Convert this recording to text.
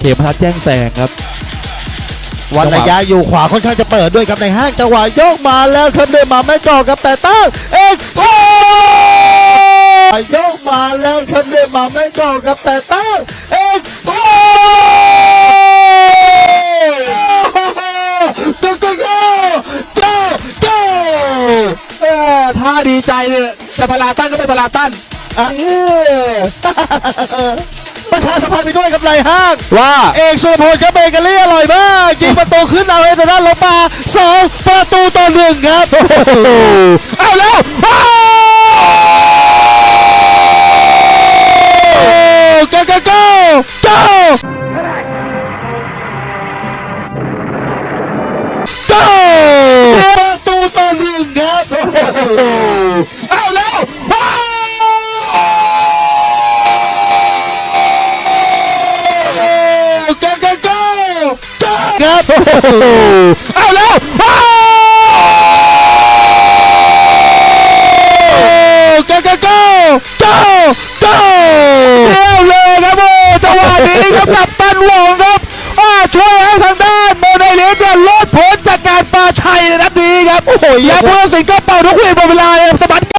เขมทัศน์แจ้งแสงครับ วันระยะอยู่ขวาค่อนข้างจะเปิดด้วยครับในห้างจังหวะโยกมาแล้วครับเดินมาไม่ก่อกับแต่ตั้งเอ็กซ์โยกมาแล้วครับเดินมาไม่ก่อกับแต่ตั้งเอ็กซ์โโก้โก้โก้โก้โก้เอ้อท่าดีใจเนี่ยแต่พลาตั้นก็เป็นพลาตั้นอะ เอ้ยประชาสัมพันธ์ไปด้วยครับในห้างว่าเอกสุรพลครับเบเกอรี่อร่อยมากยิงประตูขึ้นเอาเอเดนด้านลงมาสองประตูต่อหนึ่งครับเอาแล้ว ครับเอาแล้วว้าวโก้โก้โก้โก้โก้เร็วเลยครับโอ้จังหวะนี้ครับกับตันหวงครับอ่าช่วยให้ทางด้านโมเดลิสเนี่ยลดผลจากการปาชัยในนัดนี้ครับโอ้โหและผู้ตัดสินก็เป่าทุกเวทหมดเวลาครับ